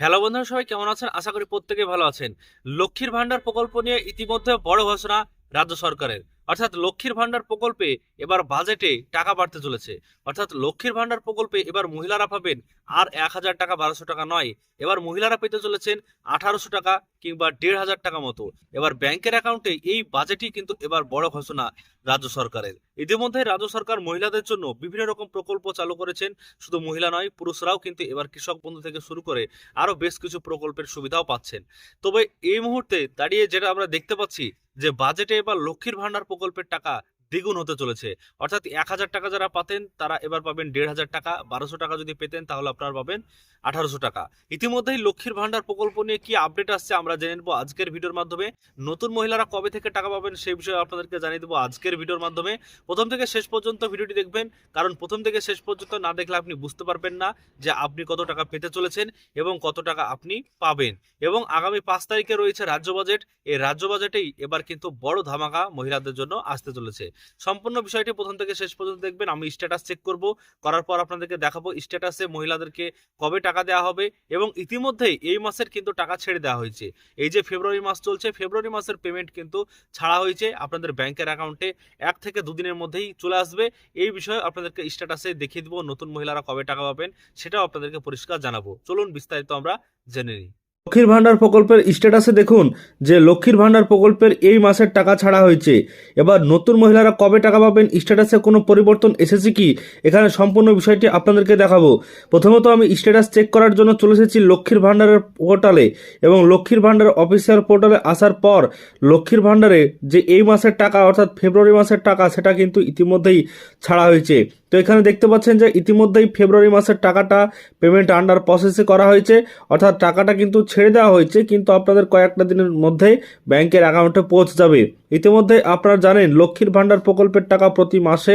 Hello বন্ধুরা, সবাই কেমন আছেন? আশা করি প্রত্যেকে ভালো আছেন। লক্ষ্মীর ভাণ্ডার প্রকল্প নিয়ে ইতিমধ্যে বড় ঘোষণা রাজ্য সরকারের। অর্থাৎ লক্ষ্মীর ভান্ডার প্রকল্পে এবার বাজেটে টাকা বাড়তে চলেছে। অর্থাৎ লক্ষ্মীর ভান্ডার প্রকল্পে এবার মহিলারা পাবেন আর এক হাজার টাকা বারোশো টাকা নয়। এবার মহিলারা পেতে চলেছেন আঠারোশো টাকা কিংবা দেড় হাজার টাকা মতো। এবার ব্যাংকের অ্যাকাউন্টে এই বাজেটই কিন্তু এবার বড় ঘোষণা রাজ্য সরকারের। ইতিমধ্যে রাজ্য সরকার মহিলাদের জন্য বিভিন্ন রকম প্রকল্প চালু করেছেন। শুধু মহিলা নয়, পুরুষরাও কিন্তু এবার কৃষক বন্ধু থেকে শুরু করে আরও বেশ কিছু প্রকল্পের সুবিধাও পাচ্ছেন। তবে এই মুহূর্তে দাঁড়িয়ে যেটা আমরা দেখতে পাচ্ছি যে বাজেটে এবার লক্ষ্মীর ভান্ডার প্রকল্পের টাকা দ্বিগুণ হতে চলেছে। অর্থাৎ এক হাজার টাকা যারা পাতেন, তারা এবার পাবেন দেড় হাজার টাকা, বারোশো টাকা যদি পেতেন, তাহলে আপনারা পাবেন আঠারোশো টাকা। ইতিমধ্যেই লক্ষ্মীর ভাণ্ডার প্রকল্প নিয়ে কি আপডেট আসছে আমরা জেনে নেব আজকের ভিডিওর মাধ্যমে। নতুন মহিলারা কবে থেকে টাকা পাবেন সেই বিষয়ে আপনাদেরকে জানিয়ে দেবো আজকের ভিডিওর মাধ্যমে। প্রথম থেকে শেষ পর্যন্ত ভিডিওটি দেখবেন, কারণ প্রথম থেকে শেষ পর্যন্ত না দেখলে আপনি বুঝতে পারবেন না যে আপনি কত টাকা পেতে চলেছেন এবং কত টাকা আপনি পাবেন। এবং আগামী পাঁচ তারিখে রয়েছে রাজ্য বাজেট। এই রাজ্য বাজেটেই এবার কিন্তু বড় ধামাকা মহিলাদের জন্য আসতে চলেছে। সম্পূর্ণ বিষয়টি প্রথম থেকে শেষ পর্যন্ত দেখবেন। আমি স্ট্যাটাস চেক করব। করার পর আপনাদেরকে দেখাবো স্ট্যাটাসে মহিলাদেরকে কবে টাকা দেওয়া হবে এবং ইতিমধ্যেই এই মাসের কিন্তু টাকা ছেড়ে দেওয়া হয়েছে। এই যে ফেব্রুয়ারি মাস চলছে, ফেব্রুয়ারি মাসের পেমেন্ট কিন্তু ছাড়া হয়েছে। আপনাদের ব্যাংকের অ্যাকাউন্টে এক থেকে দুদিনের মধ্যেই চলে আসবে। এই বিষয়ে আপনাদেরকে স্ট্যাটাসে দেখিয়ে দিব নতুন মহিলারা কবে টাকা পাবেন, সেটাও আপনাদেরকে পরিষ্কার জানাব। চলুন বিস্তারিত আমরা জেনে নিই। লক্ষ্মীর ভাণ্ডার প্রকল্পের স্ট্যাটাসে দেখুন যে লক্ষ্মীর ভাণ্ডার প্রকল্পের এই মাসের টাকা ছাড়া হয়েছে। এবার নতুন মহিলারা কবে টাকা পাবেন স্ট্যাটাসে কোনো পরিবর্তন এসেছে কি? এখানে সম্পূর্ণ বিষয়টি আপনাদেরকে দেখাবো। প্রথমত আমি স্ট্যাটাস চেক করার জন্য চলে এসেছি লক্ষ্মীর ভাণ্ডারের পোর্টালে এবং লক্ষ্মীর ভাণ্ডার অফিসিয়াল পোর্টালে আসার পর লক্ষ্মীর ভাণ্ডারে যে এই মাসের টাকা অর্থাৎ ফেব্রুয়ারি মাসের টাকা সেটা কিন্তু ইতিমধ্যেই ছাড়া হয়েছে। তো এখানে দেখতে পাচ্ছেন যে ইতিমধ্যেই ফেব্রুয়ারি মাসের টাকাটা পেমেন্ট আন্ডার প্রসেসে করা হয়েছে। অর্থাৎ টাকাটা কিন্তু ছেড়ে দেওয়া হয়েছে, কিন্তু আপনাদের কয়েকটা দিনের মধ্যেই ব্যাংকের অ্যাকাউন্টে পৌঁছে যাবে। ইতিমধ্যে আপনারা জানেন, লক্ষ্মীর ভাণ্ডার প্রকল্পের টাকা প্রতি মাসে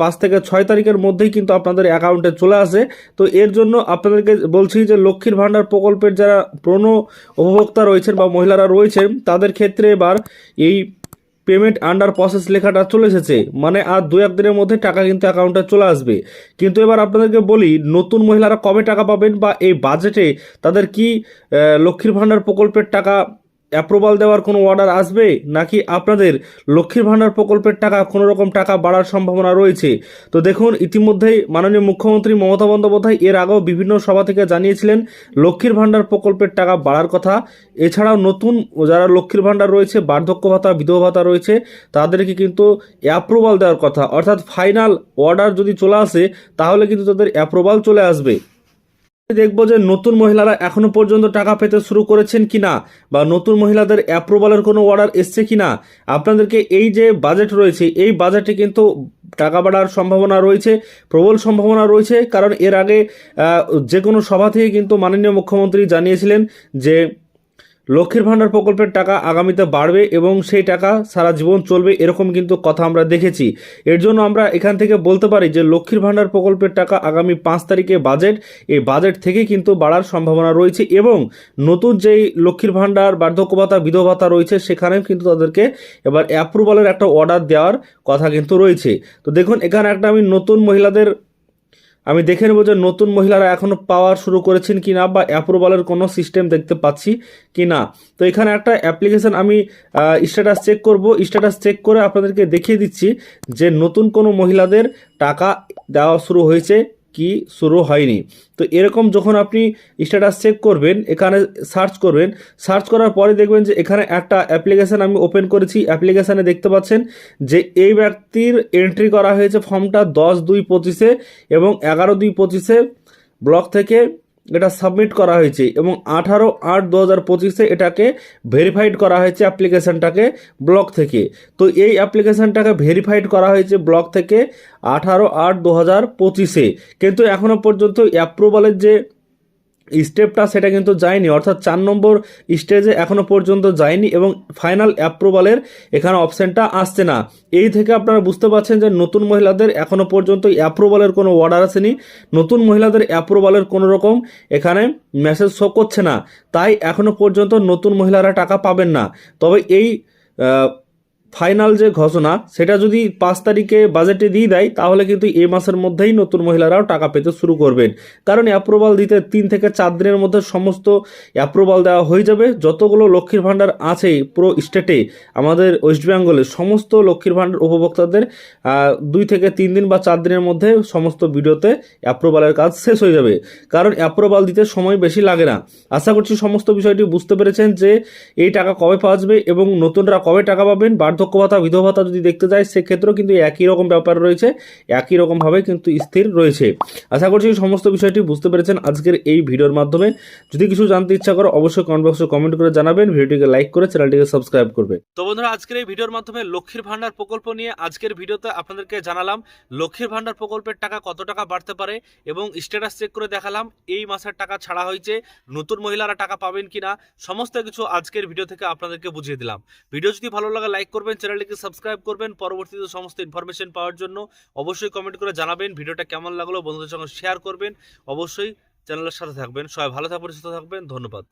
পাঁচ থেকে ছয় তারিখের মধ্যেই কিন্তু আপনাদের অ্যাকাউন্টে চলে আসে। তো এর জন্য আপনাদেরকে বলছি যে লক্ষ্মীর ভাণ্ডার প্রকল্পের যারা প্রণ উপভোক্তা রয়েছেন বা মহিলারা রয়েছেন, তাদের ক্ষেত্রে এবার এই পেমেন্ট আন্ডার প্রসেস লেখাটা চলে এসেছে। মানে আর দু এক দিনের মধ্যে টাকা কিন্তু অ্যাকাউন্টে চলে আসবে। কিন্তু এবার আপনাদেরকে বলি, নতুন মহিলারা কবে টাকা পাবেন বা এই বাজেটে তাদের কি লক্ষ্মীর ভাণ্ডার প্রকল্পের টাকা অ্যাপ্রুভাল দেওয়ার কোনো অর্ডার আসবে? নাকি আপনাদের লক্ষ্মীর ভাণ্ডার প্রকল্পের টাকা কোনো রকম টাকা বাড়ার সম্ভাবনা রয়েছে? তো দেখুন, ইতিমধ্যেই মাননীয় মুখ্যমন্ত্রী মমতা বন্দ্যোপাধ্যায় এর আগেও বিভিন্ন সভা থেকে জানিয়েছিলেন লক্ষ্মীর ভাণ্ডার প্রকল্পের টাকা বাড়ার কথা। এছাড়াও নতুন যারা লক্ষ্মীর ভাণ্ডার রয়েছে, বার্ধক্য ভাতা, বিধবা ভাতা রয়েছে, তাদেরকে কিন্তু অ্যাপ্রুভাল দেওয়ার কথা। অর্থাৎ ফাইনাল অর্ডার যদি চলে আসে, তাহলে কিন্তু তাদের অ্যাপ্রুভাল চলে আসবে। দেখব যে নতুন মহিলারা এখনও পর্যন্ত টাকা পেতে শুরু করেছেন কিনা, বা নতুন মহিলাদের অ্যাপ্রুভালের কোনো অর্ডার এসছে কিনা। আপনাদেরকে এই যে বাজেট রয়েছে, এই বাজেটে কিন্তু টাকা বাড়ার সম্ভাবনা রয়েছে, প্রবল সম্ভাবনা রয়েছে, কারণ এর আগে যে কোনো সভা থেকে কিন্তু মাননীয় মুখ্যমন্ত্রী জানিয়েছিলেন যে লক্ষ্মীর ভাণ্ডার প্রকল্পের টাকা আগামীতে বাড়বে এবং সেই টাকা সারা জীবন চলবে এরকম কিন্তু কথা আমরা দেখেছি। এর জন্য আমরা এখান থেকে বলতে পারি যে লক্ষ্মীর ভাণ্ডার প্রকল্পের টাকা আগামী পাঁচ তারিখে বাজেট, এই বাজেট থেকে কিন্তু বাড়ার সম্ভাবনা রয়েছে এবং নতুন যেই লক্ষ্মীর ভাণ্ডার বার্ধক্য ভাতা বিধবা ভাতা রয়েছে সেখানেও কিন্তু তাদেরকে এবার অ্যাপ্রুভালের একটা অর্ডার দেওয়ার কথা কিন্তু রয়েছে। তো দেখুন, এখানে একটা আমি নতুন মহিলাদের আমি দেখে নেব যে নতুন মহিলারা এখনও পাওয়ার শুরু করেছেন কি না বা অ্যাপ্রুভালের কোনো সিস্টেম দেখতে পাচ্ছি কি না তো এখানে একটা অ্যাপ্লিকেশান আমি স্ট্যাটাস চেক করব। স্ট্যাটাস চেক করে আপনাদেরকে দেখিয়ে দিচ্ছি যে নতুন কোনো মহিলাদের টাকা দেওয়া শুরু হয়েছে কি শুরু হয়নি। তো এরকম যখন আপনি স্ট্যাটাস চেক করবেন, এখানে সার্চ করবেন সার্চ করার পরে দেখবেন যে এখানে একটা অ্যাপ্লিকেশান আমি ওপেন করেছি। অ্যাপ্লিকেশানে দেখতে পাচ্ছেন যে এই ব্যক্তির এন্ট্রি করা হয়েছে ফর্মটা দশ দুই পঁচিশে এবং এগারো দুই পঁচিশে ব্লক থেকে এটা সাবমিট করা হয়েছে এবং আঠারো আট দু হাজার পঁচিশে এটাকে ভেরিফাইড করা হয়েছে অ্যাপ্লিকেশানটাকে ব্লক থেকে। তো এই অ্যাপ্লিকেশানটাকে ভেরিফাইড করা হয়েছে ব্লক থেকে আঠারো আট দু হাজার পঁচিশে। কিন্তু এখনও পর্যন্ত অ্যাপ্রুভালের যে স্টেপটা সেটা কিন্তু যায়নি। অর্থাৎ চার নম্বর স্টেজে এখনও পর্যন্ত যায়নি এবং ফাইনাল অ্যাপ্রুভালের এখানে অপশানটা আসছে না। এই থেকে আপনারা বুঝতে পারছেন যে নতুন মহিলাদের এখনও পর্যন্ত অ্যাপ্রুভালের কোনো অর্ডার আসেনি। নতুন মহিলাদের অ্যাপ্রুভালের কোনো রকম এখানে মেসেজ শো করছে না। তাই এখনও পর্যন্ত নতুন মহিলারা টাকা পাবেন না। তবে এই ফাইনাল যে ঘোষণা, সেটা যদি পাঁচ তারিখে বাজেটে দিয়ে দেয়, তাহলে কিন্তু এ মাসের মধ্যেই নতুন মহিলারাও টাকা পেতে শুরু করবেন। কারণ অ্যাপ্রুভাল দিতে তিন থেকে চার দিনের মধ্যে সমস্ত অ্যাপ্রুভাল দেওয়া হয়ে যাবে। যতগুলো লক্ষ্মীর ভাণ্ডার আছে পুরো স্টেটে আমাদের ওয়েস্ট বেঙ্গলে সমস্ত লক্ষ্মীর ভাণ্ডার উপভোক্তাদের দুই থেকে তিন দিন বা চার দিনের মধ্যে সমস্ত ভিডিওতে অ্যাপ্রুভালের কাজ শেষ হয়ে যাবে। কারণ অ্যাপ্রুভাল দিতে সময় বেশি লাগে না। আশা করছি সমস্ত বিষয়টি বুঝতে পেরেছেন যে এই টাকা কবে পাওয়া যাবে এবং নতুনরা কবে টাকা পাবেন, বার্ধক্য ভাতা বিধবা ভাতা যদি দেখতে যায়, সেক্ষেত্রেও কিন্তু একই রকম ব্যাপার রয়েছে, একই রকমভাবে কিন্তু স্থির রয়েছে। আশা করছি সমস্ত বিষয়টি বুঝতে পেরেছেন আজকের এই ভিডিওর মাধ্যমে। যদি কিছু জানতে ইচ্ছা করো, অবশ্যই কমেন্ট বক্সে কমেন্ট করে জানাবেন, ভিডিওটিকে লাইক করে চ্যানেলটিকে সাবস্ক্রাইব করবে তো বন্ধুরা, আজকের এই ভিডিওর মাধ্যমে লক্ষ্মীর ভান্ডার প্রকল্প নিয়ে আজকের ভিডিওতে আপনাদেরকে জানালাম, লক্ষ্মীর ভান্ডার প্রকল্পের টাকা কত টাকা বাড়তে পারে এবং স্ট্যাটাস চেক করে দেখালাম, এই মাসের টাকা ছাড়া হয়েছে, নতুন মহিলারা টাকা পাবেন কিনা, সমস্ত কিছু আজকের ভিডিও থেকে আপনাদেরকে বুঝিয়ে দিলাম। ভিডিও যদি ভালো লাগে লাইক করবেন, চ্যানেলটিকে সাবস্ক্রাইব করবেন। পরবর্তীতে সমস্ত ইনফরমেশন পাওয়ার জন্য অবশ্যই কমেন্ট করে জানাবেন, ভিডিওটা কেমন লাগল বন্ধুদের সঙ্গে শেয়ার করবেন। অবশ্যই চ্যানেলের সাথে থাকবেন। সবাই ভালো থাকবেন, সুস্থ থাকবেন। ধন্যবাদ।